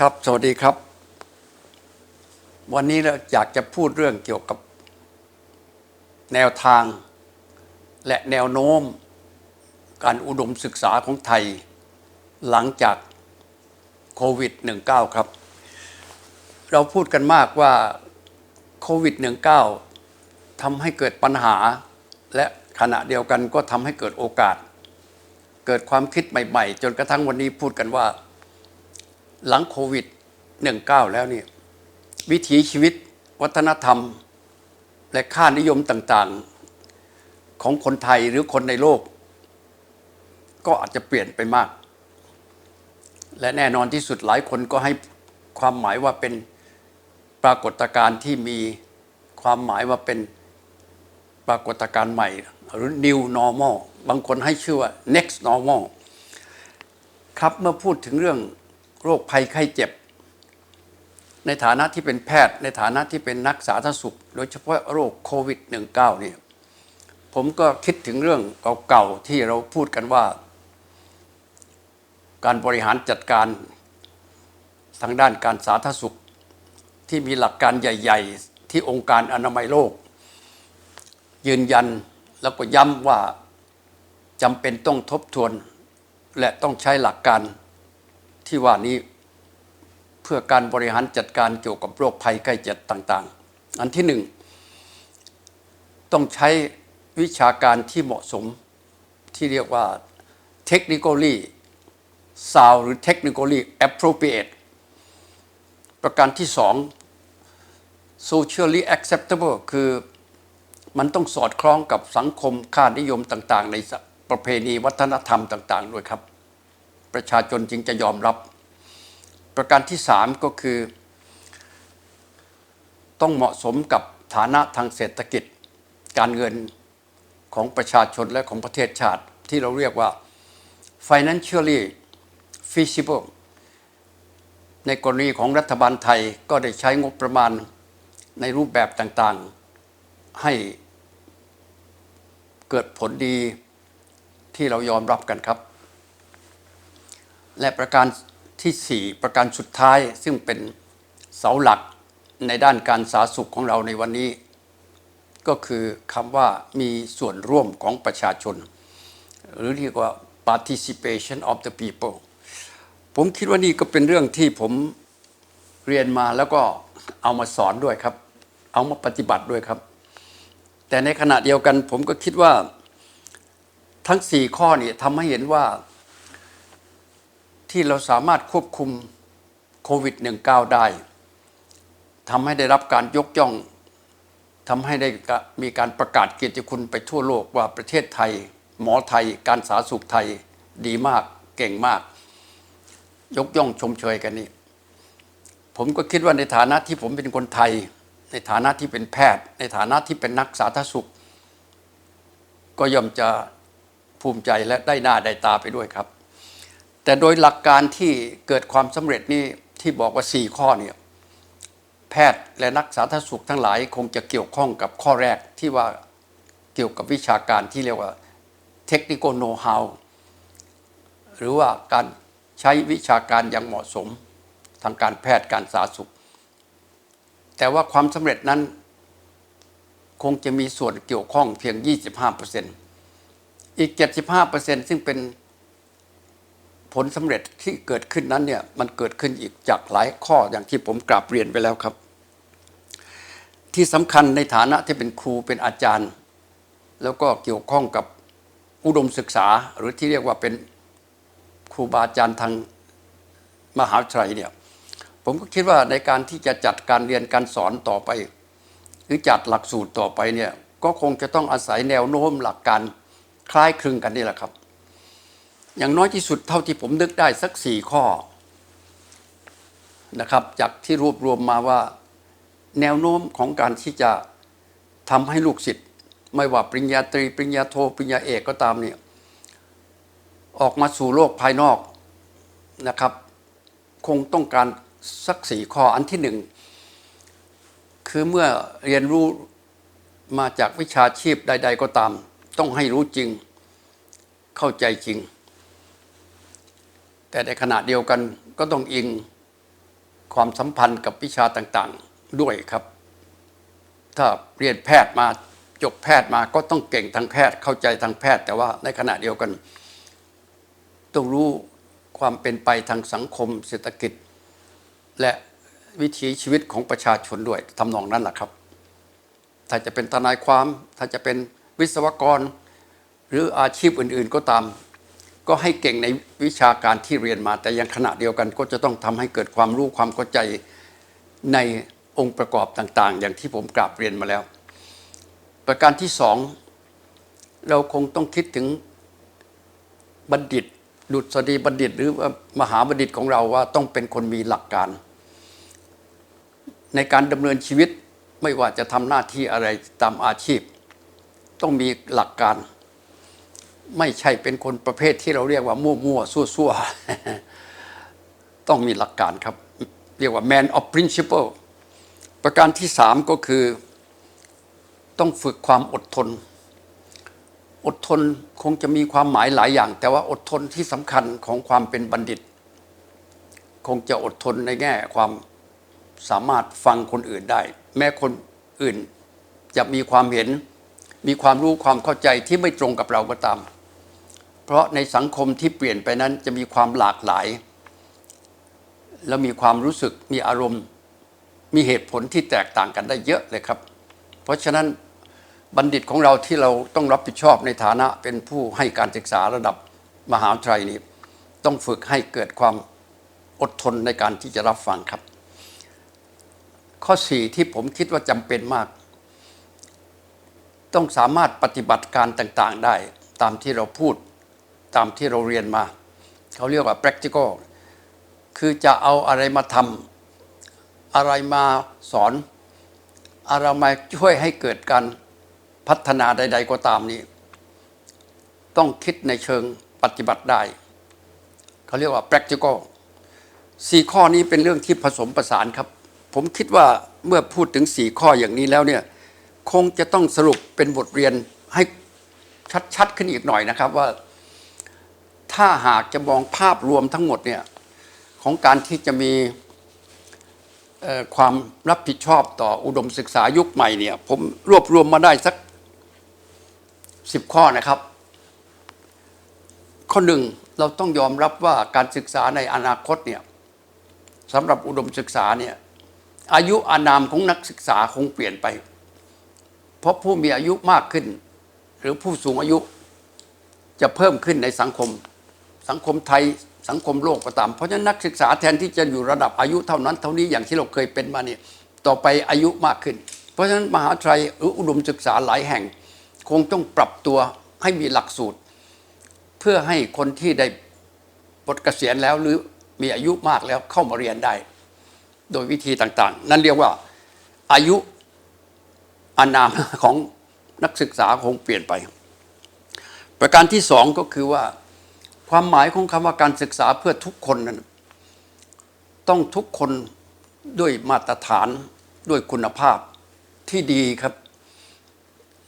ครับ สวัสดีครับ วันนี้เราอยากจะพูดเรื่องเกี่ยวกับ แนวทาง และแนวโน้ม การอุดมศึกษาของไทย หลังจากโควิด -19 ครับ เราพูดกันมากว่าโควิด -19 ทำให้เกิดปัญหา และขณะเดียวกันก็ทำให้เกิดโอกาส เกิดความคิดใหม่ ๆ จนกระทั่งวันนี้พูดกันว่า หลังโควิด 19 แล้วเนี่ยวิถีชีวิตวัฒนธรรม และค่านิยมต่างๆ ของคนไทยหรือคนในโลก ก็อาจจะเปลี่ยนไปมาก และแน่นอนที่สุดหลายคนก็ให้ความหมายว่าเป็นปรากฏการณ์ที่มีความหมายว่าเป็นปรากฏการณ์ใหม่ หรือ new normal บางคนให้ชื่อว่า next normal ครับเมื่อพูดถึงเรื่อง โรคภัยไข้เจ็บ ในฐานะที่เป็นแพทย์ ในฐานะที่เป็นนักสาธารณสุข โดยเฉพาะโรคโควิด -19 เนี่ยผมก็คิดถึงเรื่องเก่าๆที่เราพูดกันว่า การบริหารจัดการทางด้านการสาธารณสุข ที่มีหลักการใหญ่ ๆ ที่องค์การอนามัยโลก ยืนยันแล้วก็ย้ำว่าจำเป็นต้องทบทวน และต้องใช้หลักการ ที่ว่านี้เพื่อการบริหารจัดการเกี่ยวกับโรคภัยไข้เจ็บต่าง ๆ อันที่หนึ่งต้องใช้วิชาการที่เหมาะสมที่เรียกว่า technically sound หรือ technically appropriate ประการที่สอง socially acceptable คือมันต้องสอดคล้องกับสังคมค่านิยมต่าง ๆ ในประเพณีวัฒนธรรมต่าง ๆ ด้วยครับ ประชาชนจึงจะยอมรับ ประการที่สามก็คือ ต้องเหมาะสมกับฐานะทางเศรษฐกิจ การเงินของประชาชนและของประเทศชาติ ที่เราเรียกว่า financially feasible ในกรณีของรัฐบาลไทยก็ได้ใช้งบประมาณในรูปแบบต่างๆ ให้เกิดผลดีที่เรายอมรับกันครับ และประการ ที่ 4 ประการสุดท้ายซึ่งเป็นเสาหลักในด้านการสาธารณสุขของเราในวันนี้ ก็คือคำว่ามีส่วนร่วมของประชาชน หรือเรียกว่า participation of the people ผมคิดว่านี่ก็เป็นเรื่องที่ผมเรียนมาแล้วก็เอามาสอนด้วยครับ เอามาปฏิบัติด้วยครับ แต่ในขณะเดียวกันผมก็คิดว่าทั้ง 4 ข้อนี่ทำให้เห็นว่า ที่เราสามารถควบคุมโควิด -19 ได้ทำให้ได้รับการยกย่องทำให้ได้มีการประกาศเกียรติคุณไปทั่วโลกว่าประเทศไทย หมอไทย การสาธารณสุขไทยดีมากเก่งมาก ยกย่องชมเชยกันนี่ผมก็คิดว่าในฐานะที่ผมเป็นคนไทย ในฐานะที่เป็นแพทย์ ในฐานะที่เป็นนักสาธารณสุข ก็ย่อมจะภูมิใจและได้หน้าได้ตาไปด้วยครับ แต่โดยหลักการที่เกิดความสำเร็จนี่ที่บอกว่า 4 ข้อเนี่ยแพทย์และนักสาธารณสุขทั้งหลายคงจะเกี่ยวข้องกับข้อแรกที่ว่าเกี่ยวกับวิชาการที่เรียกว่า technical know how หรือว่าการใช้วิชาการอย่างเหมาะสมทางการแพทย์การสาธารณสุข แต่ว่าความสำเร็จนั้นคงจะมีส่วนเกี่ยวข้องเพียง 25%อีก 75%ซึ่งเป็น ผลสำเร็จที่เกิดขึ้นนั้นเนี่ยมันเกิดขึ้นอีกจากหลายข้ออย่างที่ผมกราบเรียนไปแล้วครับ ที่สำคัญในฐานะที่เป็นครูเป็นอาจารย์ แล้วก็เกี่ยวข้องกับอุดมศึกษา หรือที่เรียกว่าเป็นครูบาอาจารย์ทางมหาวิทยาลัยเนี่ยผมก็คิดว่าในการที่จะจัดการเรียนการสอนต่อไป หรือจัดหลักสูตรต่อไปเนี่ยก็คงจะต้องอาศัยแนวโน้มหลักการคล้ายคลึงกันนี่แหละครับ อย่างน้อยที่สุดเท่าที่ผมนึกได้สักสี่ข้อนะครับจากที่รวบรวมมาว่าแนวโน้มของการที่จะทำให้ลูกศิษย์ไม่ว่าปริญญาตรี ปริญญาโทปริญญาเอกก็ตามเนี่ยออกมาสู่โลกภายนอกนะครับ คงต้องการสักสี่ข้ออันที่หนึ่งคือเมื่อเรียนรู้มาจากวิชาชีพใด ๆ ก็ตาม ต้องให้รู้จริง เข้าใจจริง แต่ในขณะเดียวกันก็ต้องอิงความสัมพันธ์กับวิชาต่างๆด้วยครับ ถ้าเรียนแพทย์มาจบแพทย์มาก็ต้องเก่งทางแพทย์เข้าใจทางแพทย์ แต่ว่าในขณะเดียวกัน ต้องรู้ความเป็นไปทางสังคมเศรษฐกิจ และวิถีชีวิตของประชาชนด้วยทำนองนั้นแหละครับ ถ้าจะเป็นทนายความ ถ้าจะเป็นวิศวกร หรืออาชีพอื่น ๆ ก็ตาม ก็ให้เก่งในวิชาการที่เรียนมา แต่ยังขณะเดียวกันก็จะต้องทำให้เกิดความรู้ความเข้าใจในองค์ประกอบต่าง ๆ อย่างที่ผมกราบเรียนมาแล้ว ประการที่สองเราคงต้องคิดถึงบัณฑิตดุษฎีบัณฑิต หรือว่ามหาบัณฑิตของเราว่าต้องเป็นคนมีหลักการ ในการดำเนินชีวิตไม่ว่าจะทำหน้าที่อะไรตามอาชีพ ต้องมีหลักการ ไม่ใช่เป็นคนประเภทที่เราเรียกว่ามั่วมั่วซั่วซั่วๆต้องมีหลักการครับ เรียกว่า man of principle ประการที่สามก็คือ ต้องฝึกความอดทน อดทนคงจะมีความหมายหลายอย่าง แต่ว่าอดทนที่สำคัญของความเป็นบัณฑิต คงจะอดทนในแง่ความสามารถฟังคนอื่นได้ แม้คนอื่นจะมีความเห็นมีความรู้ความเข้าใจที่ไม่ตรงกับเราก็ตาม เพราะในสังคมที่เปลี่ยนไปนั้นจะมีความหลากหลาย แล้วมีความรู้สึกมีอารมณ์ มีเหตุผลที่แตกต่างกันได้เยอะเลยครับ เพราะฉะนั้นบัณฑิตของเราที่เราต้องรับผิดชอบในฐานะเป็นผู้ให้การศึกษาระดับมหาวิทยาลัยนี้ ต้องฝึกให้เกิดความอดทนในการที่จะรับฟังครับ ข้อสี่ที่ผมคิดว่าจำเป็นมาก ต้องสามารถปฏิบัติการต่างๆได้ตามที่เราพูด ตามที่เราเรียนมา เขาเรียกว่า practical คือจะเอาอะไรมาทำอะไรมาสอน อะไรมาช่วยให้เกิดการพัฒนาใด ๆ ก็ตามนี้ ต้องคิดในเชิงปฏิบัติได้ เขาเรียกว่า practical สี่ข้อนี้เป็นเรื่องที่ผสมประสานครับ ผมคิดว่าเมื่อพูดถึงสี่ข้ออย่างนี้แล้วเนี่ยคงจะต้องสรุปเป็นบทเรียนให้ชัดๆขึ้นอีกหน่อยนะครับว่า ถ้าหากจะมองภาพรวมทั้งหมดเนี่ยของการที่จะมีความรับผิดชอบต่ออุดมศึกษายุคใหม่เนี่ยผมรวบรวมมาได้สักสิบข้อนะครับ ข้อหนึ่งเราต้องยอมรับว่าการศึกษาในอนาคตเนี่ยสำหรับอุดมศึกษาเนี่ยอายุอานามของนักศึกษาคงเปลี่ยนไป เพราะผู้มีอายุมากขึ้น หรือผู้สูงอายุจะเพิ่มขึ้นในสังคม สังคมไทยสังคมโลกก็ตาม เพราะฉะนั้นนักศึกษาแทนที่จะอยู่ระดับอายุเท่านั้น เท่านี้อย่างที่เราเคยเป็นมาเนี่ยต่อไปอายุมากขึ้น เพราะฉะนั้นมหาวิทยาลัยหรืออุดมศึกษาหลายแห่ง คงต้องปรับตัวให้มีหลักสูตร เพื่อให้คนที่ได้ปลดเกษียณแล้วหรือมีอายุมากแล้วเข้ามาเรียนได้ โดยวิธีต่างๆ นั่นเรียกว่าอายุอานามของนักศึกษาคงเปลี่ยนไป ประการที่สองก็คือว่า ความหมายของคำว่าการศึกษาเพื่อทุกคนนั้นต้องทุกคนด้วยมาตรฐานด้วยคุณภาพที่ดีครับ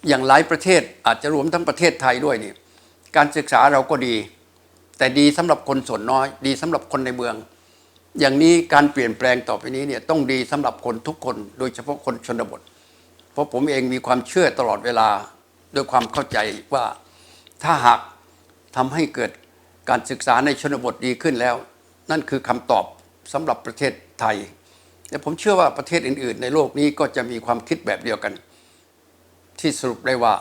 อย่างหลายประเทศอาจจะรวมทั้งประเทศไทยด้วยนี่การศึกษาเราก็ดี แต่ดีสำหรับคนส่วนน้อย ดีสำหรับคนในเมือง อย่างนี้การเปลี่ยนแปลงต่อไปนี้เนี่ยต้องดีสำหรับคนทุกคน โดยเฉพาะคนชนบท เพราะผมเองมีความเชื่อตลอดเวลาด้วยความเข้าใจว่าถ้าหากทำให้เกิด การศึกษาในชนบทดีขึ้นแล้ว นั่นคือคำตอบสำหรับประเทศไทยแต่ผมเชื่อว่าประเทศอื่น ๆ ในโลกนี้ก็จะมีความคิดแบบเดียวกัน ที่สรุปได้ว่า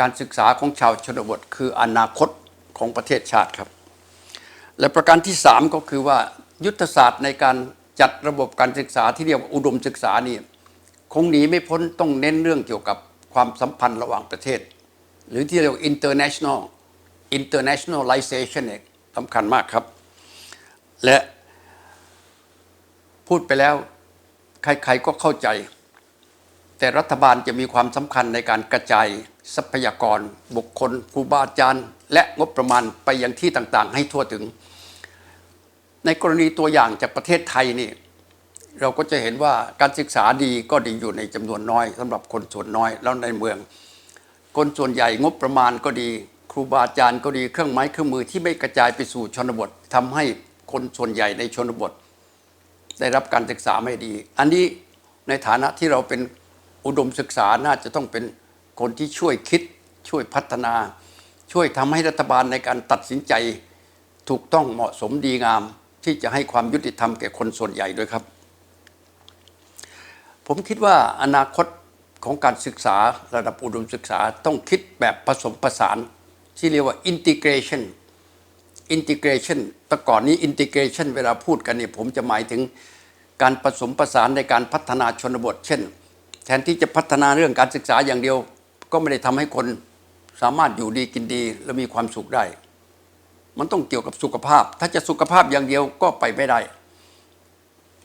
การศึกษาของชาวชนบท คืออนาคตของประเทศชาติครับ และประการที่สามก็คือว่ายุทธศาสตร์ในการจัดระบบการศึกษาที่เรียกว่าอุดมศึกษานี่คงหนีไม่พ้นต้องเน้นเรื่องเกี่ยวกับความสัมพันธ์ระหว่างประเทศ หรือที่เรียกว่า international internationalization เนี่ยสำคัญมากครับ และพูดไปแล้วใครๆก็เข้าใจ แต่รัฐบาลจะมีความสำคัญในการกระจายทรัพยากร บุคคลครูบาอาจารย์ และงบประมาณไปยังที่ต่างๆ ให้ทั่วถึง ในกรณีตัวอย่างจากประเทศไทยนี่เราก็จะเห็นว่าการศึกษาดีก็ดีอยู่ในจำนวนน้อยสำหรับคนส่วนน้อยแล้วในเมือง คนส่วนใหญ่งบประมาณก็ดี ครูบาอาจารย์ก็ดีเครื่องไม้เครื่องมือที่ไม่กระจายไปสู่ชนบททำให้คนส่วนใหญ่ในชนบท ได้รับการศึกษาไม่ดี อันนี้ในฐานะที่เราเป็นอุดมศึกษาน่าจะต้องเป็นคนที่ช่วยคิดช่วยพัฒนา ช่วยทำให้รัฐบาลในการตัดสินใจ ถูกต้องเหมาะสมดีงาม ที่จะให้ความยุติธรรมแก่คนส่วนใหญ่ด้วยครับ ผมคิดว่าอนาคตของการศึกษาระดับอุดมศึกษาต้องคิดแบบผสมผสาน ที่เรียกว่า integration integration แต่ก่อนนี้ integration เวลาพูดกันเนี่ยผมจะหมายถึงการผสมผสานในการพัฒนาชนบท เช่น แทนที่จะพัฒนาเรื่องการศึกษาอย่างเดียว ก็ไม่ได้ทำให้คนสามารถอยู่ดีกินดีและมีความสุขได้ มันต้องเกี่ยวกับสุขภาพ ถ้าจะสุขภาพอย่างเดียวก็ไปไม่ได้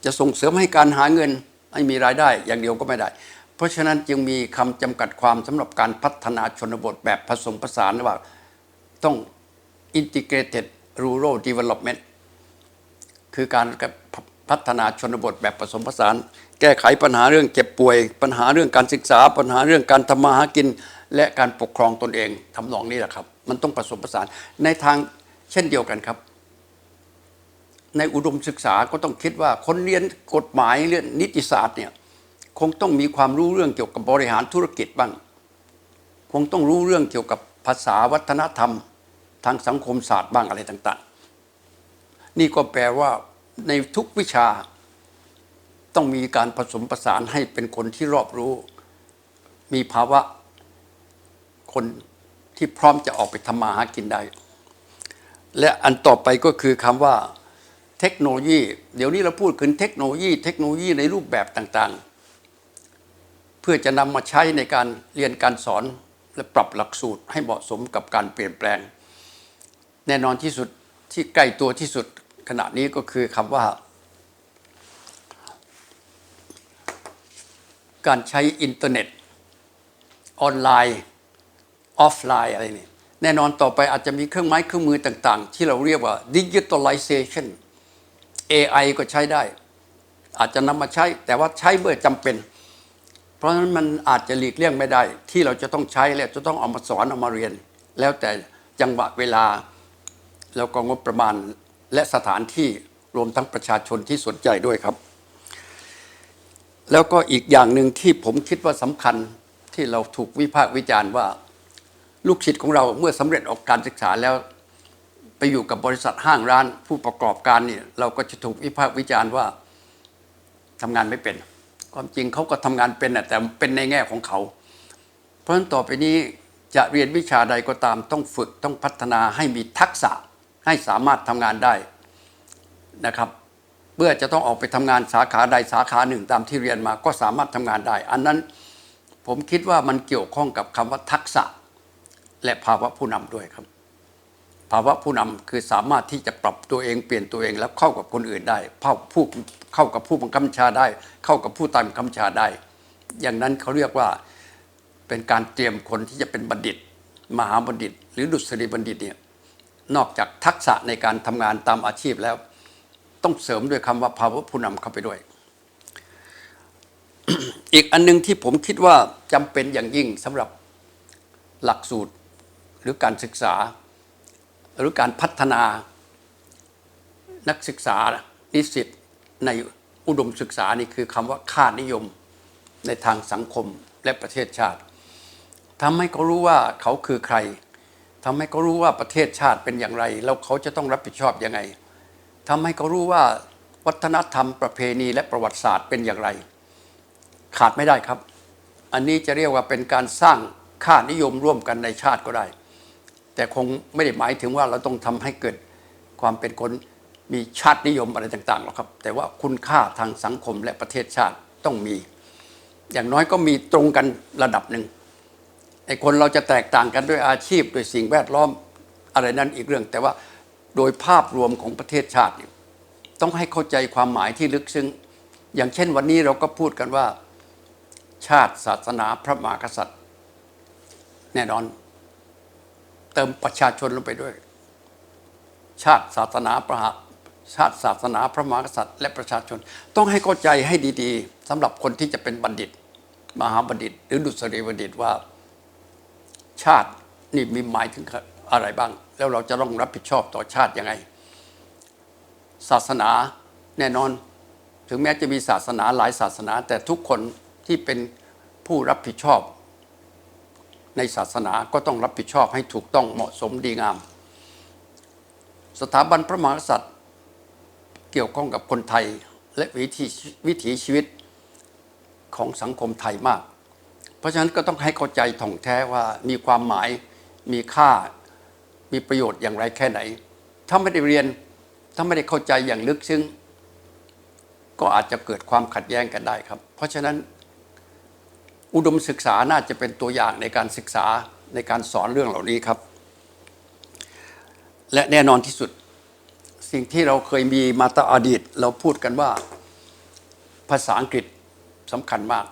จะส่งเสริมให้การหาเงินให้มีรายได้อย่างเดียวก็ไม่ได้ เพราะฉะนั้นจึงมีคำจำกัดความสำหรับการพัฒนาชนบทแบบผสมผสานว่า ต้อง integrated rural development คือการพัฒนาชนบทแบบผสมผสาน แก้ไขปัญหาเรื่องเจ็บป่วย ปัญหาเรื่องการศึกษา ปัญหาเรื่องการทำมาหากิน และการปกครองตนเองทำนองนี้แหละครับ มันต้องผสมผสานในทางเช่นเดียวกันครับในอุดมศึกษาก็ต้องคิดว่าคนเรียนกฎหมายเรื่องนิติศาสตร์เนี่ยคงต้องมีความรู้เรื่องเกี่ยวกับบริหารธุรกิจบ้าง คงต้องรู้เรื่องเกี่ยวกับ ภาษาวัฒนธรรม ทางสังคมศาสตร์บ้างอะไรต่าง ๆ นี่ก็แปลว่าในทุกวิชาต้องมีการผสมผสานให้เป็นคนที่รอบรู้ มีภาวะคนที่พร้อมจะออกไปทำมาหากินได้ และอันต่อไปก็คือคำว่าเทคโนโลยี เดี๋ยวนี้เราพูดถึงเทคโนโลยี เทคโนโลยีในรูปแบบต่างๆ เพื่อจะนำมาใช้ในการเรียนการสอน และปรับหลักสูตรให้เหมาะสมกับการเปลี่ยนแปลง แน่นอนที่สุดที่ใกล้ตัวที่สุดขณะนี้ก็คือคำว่า การใช้อินเทอร์เน็ต ออนไลน์ ออฟไลน์อะไรนี่แน่นอนต่อไปอาจจะมีเครื่องไม้เครื่องมือต่างๆ ที่เราเรียกว่า digitalization AI ก็ใช้ได้ อาจจะนำมาใช้ แต่ว่าใช้เมื่อจำเป็น เพราะฉะนั้นมันอาจจะหลีกเลี่ยงไม่ได้ ที่เราจะต้องใช้และจะต้องเอามาสอนเอามาเรียน แล้วแต่จังหวะเวลา แล้วก็งบประมาณและสถานที่รวมทั้งประชาชนที่สนใจด้วยครับ แล้วก็อีกอย่างหนึ่งที่ผมคิดว่าสำคัญที่เราถูกวิพากษ์วิจารณ์ว่า ลูกศิษย์ของเราเมื่อสำเร็จออกการศึกษาแล้วไปอยู่กับบริษัทห้างร้านผู้ประกอบการเนี่ยเราก็จะถูกวิพากษ์วิจารณ์ว่าทำงานไม่เป็น ความจริงเขาก็ทำงานเป็นนะแต่เป็นในแง่ของเขา เพราะฉะนั้นต่อไปนี้จะเรียนวิชาใดก็ตามต้องฝึกต้องพัฒนาให้มีทักษะให้สามารถทำงานได้นะครับเมื่อจะต้องออกไปทำงานสาขาใดสาขาหนึ่งตามที่เรียนมาก็สามารถทำงานได้ อันนั้นผมคิดว่ามันเกี่ยวข้องกับคำว่าทักษะ และภาวะผู้นำด้วยครับ ภาวะผู้นำคือสามารถที่จะปรับตัวเองเปลี่ยนตัวเองแล้วเข้ากับคนอื่นได้เข้าผู้ เข้ากับผู้บังคับบัญชาได้ เข้ากับผู้ตามบังคับบัญชาได้ อย่างนั้นเขาเรียกว่าเป็นการเตรียมคนที่จะเป็นบัณฑิต มหาบัณฑิต หรือดุษฎีบัณฑิตเนี่ยนอกจากทักษะในการทำงานตามอาชีพแล้ว ต้องเสริมด้วยคำว่าภาวะผู้นำเข้าไปด้วย อีกอันนึงที่ผมคิดว่าจำเป็นอย่างยิ่งสำหรับหลักสูตรหรือการศึกษา หรือการพัฒนานักศึกษานิสิต ในอุดมศึกษานี่คือคำว่าค่านิยมในทางสังคมและประเทศชาติทำให้เขารู้ว่าเขาคือใครทำให้เขารู้ว่าประเทศชาติเป็นอย่างไร แล้วเขาจะต้องรับผิดชอบยังไงทำให้เขารู้ว่าวัฒนธรรมประเพณีและประวัติศาสตร์เป็นอย่างไร ขาดไม่ได้ครับ อันนี้จะเรียกว่าเป็นการสร้างค่านิยมร่วมกันในชาติก็ได้ แต่คงไม่ได้หมายถึงว่าเราต้องทำให้เกิดความเป็นคน มีชาตินิยมอะไรต่างๆหรอกครับ แต่ว่าคุณค่าทางสังคมและประเทศชาติต้องมี อย่างน้อยก็มีตรงกันระดับหนึ่งไอ้คนเราจะแตกต่างกันด้วยอาชีพด้วยสิ่งแวดล้อมอะไรนั้นอีกเรื่อง แต่ว่าโดยภาพรวมของประเทศชาตินี่ต้องให้เข้าใจความหมายที่ลึกซึ้งอย่างเช่นวันนี้เราก็พูดกันว่า ชาติศาสนาพระมหากษัตริย์ แน่นอน เติมประชาชนลงไปด้วย ชาติศาสนาประหา ชาติศาสนาพระมหากษัตริย์ และประชาชน ต้องให้เข้าใจให้ดีๆสำหรับคนที่จะเป็นบัณฑิต มหาบัณฑิต หรือดุษฎีบัณฑิตว่า ชาตินี่มีหมายถึงอะไรบ้าง แล้วเราจะต้องรับผิดชอบต่อชาติยังไง ศาสนาแน่นอน ถึงแม้จะมีศาสนาหลายศาสนา แต่ทุกคนที่เป็นผู้รับผิดชอบ ในศาสนาก็ต้องรับผิดชอบให้ถูกต้องเหมาะสมดีงาม สถาบันพระมหากษัตริย์ กี่ยวข้องกับคนไทยและวิถีวิถีชีวิตของสังคมไทยมาก เพราะฉะนั้นก็ต้องให้เข้าใจถ่องแท้ว่ามีความหมายมีค่ามีประโยชน์อย่างไรแค่ไหน ถ้าไม่ได้เรียนถ้าไม่ได้เข้าใจอย่างลึกซึ้งก็อาจจะเกิดความขัดแย้งกันได้ครับ เพราะฉะนั้น อุดมศึกษาน่าจะเป็นตัวอย่างในการศึกษาในการสอนเรื่องเหล่านี้ครับ และแน่นอนที่สุด สิ่งที่เราเคยมีมาตั้งอดีต เราพูดกันว่าภาษาอังกฤษสำคัญมาก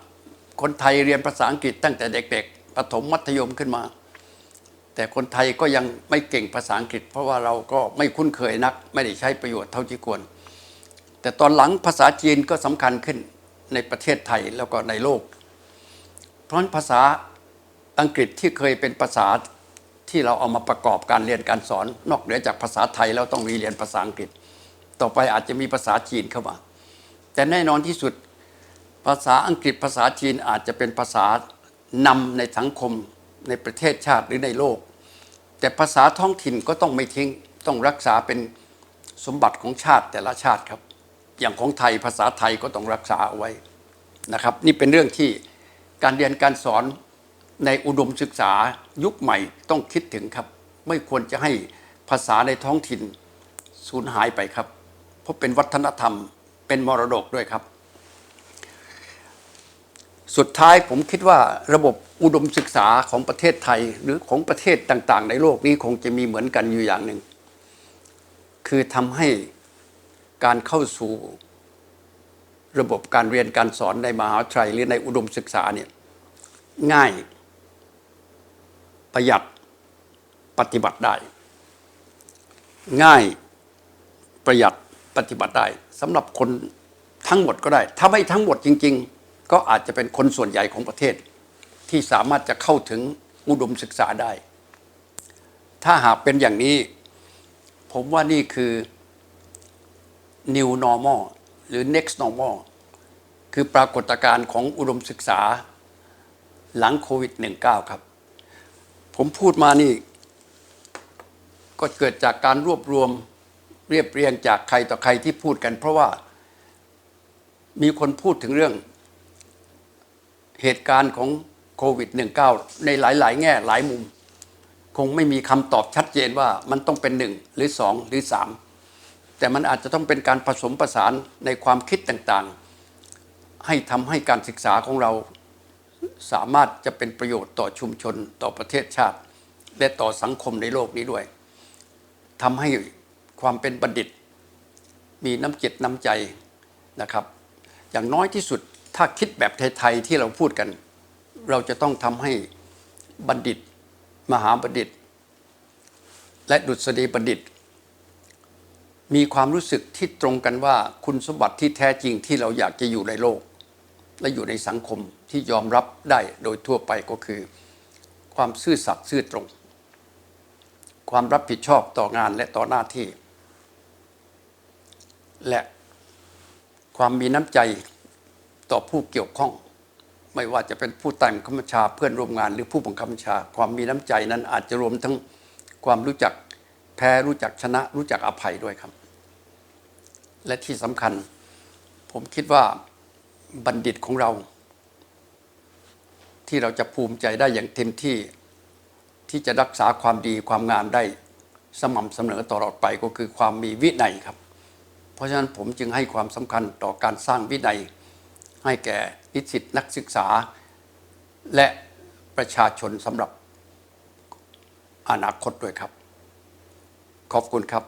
คนไทยเรียนภาษาอังกฤษตั้งแต่เด็กๆประถมมัธยมขึ้นมา แต่คนไทยก็ยังไม่เก่งภาษาอังกฤษ เพราะว่าเราก็ไม่คุ้นเคยนัก ไม่ได้ใช้ประโยชน์เท่าที่ควร แต่ตอนหลังภาษาจีนก็สำคัญขึ้นในประเทศไทยแล้วก็ในโลก เพราะนภาษาอังกฤษที่เคยเป็นภาษา ที่เราเอามาประกอบการเรียนการสอน นอกเหนือจากภาษาไทยแล้วต้องมีเรียนภาษาอังกฤษ ต่อไปอาจจะมีภาษาจีนเข้ามา แต่แน่นอนที่สุดภาษาอังกฤษภาษาจีนอาจจะเป็นภาษานำในสังคมในประเทศชาติหรือในโลก แต่ภาษาท้องถิ่นก็ต้องไม่ทิ้งต้องรักษาเป็นสมบัติของชาติแต่ละชาติครับ อย่างของไทยภาษาไทยก็ต้องรักษาเอาไว้นะครับ นี่เป็นเรื่องที่การเรียนการสอน ในอุดมศึกษายุคใหม่ต้องคิดถึงครับ ไม่ควรจะให้ภาษาในท้องถิ่นสูญหายไปครับ เพราะเป็นวัฒนธรรมเป็นมรดกด้วยครับ สุดท้ายผมคิดว่าระบบอุดมศึกษาของประเทศไทยหรือของประเทศต่างๆ ในโลกนี้คงจะมีเหมือนกันอยู่อย่างหนึ่ง คือทำให้การเข้าสู่ระบบการเรียนการสอนในมหาวิทยาลัยหรือในอุดมศึกษาเนี่ยง่าย ประหยัดปฏิบัติได้ ง่ายประหยัดปฏิบัติได้สำหรับคนทั้งหมดก็ได้ ถ้าไม่ทั้งหมดจริง ๆ ก็อาจจะเป็นคนส่วนใหญ่ของประเทศ ที่สามารถจะเข้าถึงอุดมศึกษาได้ ถ้าหากเป็นอย่างนี้ ผมว่านี่คือ new normal หรือ next normal คือปรากฏการณ์ของอุดมศึกษาหลังโควิด -19 ครับ ผมพูดมานี่ ก็เกิดจากการรวบรวมเรียบเรียงจากใครต่อใครที่พูดกัน เพราะว่ามีคนพูดถึงเรื่องเหตุการณ์ของโควิด -19 ในหลาย ๆ แง่หลายมุม คงไม่มีคำตอบชัดเจนว่ามันต้องเป็นหนึ่งหรือสองหรือสามแต่มันอาจจะต้องเป็นการผสมผสานในความคิดต่างๆ ให้ทำให้การศึกษาของเรา สามารถจะเป็นประโยชน์ต่อชุมชนต่อประเทศชาติ และต่อสังคมในโลกนี้ด้วยทำให้ความเป็นบัณฑิต มีน้ำจิตน้ำใจนะครับ อย่างน้อยที่สุดถ้าคิดแบบไทยๆที่เราพูดกัน เราจะต้องทำให้บัณฑิต มหาบัณฑิต และดุษฎีบัณฑิต มีความรู้สึกที่ตรงกันว่าคุณสมบัติที่แท้จริงที่เราอยากจะอยู่ในโลก และอยู่ในสังคมที่ยอมรับได้โดยทั่วไปก็คือ ความซื่อสัตย์ซื่อตรง ความรับผิดชอบต่องานและต่อหน้าที่ และความมีน้ำใจต่อผู้เกี่ยวข้อง ไม่ว่าจะเป็นผู้ใต้บังคับบัญชาเพื่อนร่วมงานหรือผู้บังคับบัญชา ความมีน้ำใจนั้นอาจจะรวมทั้งความรู้จักแพ้รู้จักชนะ รู้จักอภัยด้วยครับ และที่สำคัญ ผมคิดว่า บัณฑิตของเรา ที่เราจะภูมิใจได้อย่างเต็มที่ที่จะรักษาความดีความงามได้สม่ำเสมอตลอดไปก็คือความมีวินัยครับ เพราะฉะนั้นผมจึงให้ความสำคัญต่อการสร้างวินัย ให้แก่นิสิตนักศึกษา และประชาชนสำหรับอนาคตด้วยครับ ขอบคุณครับ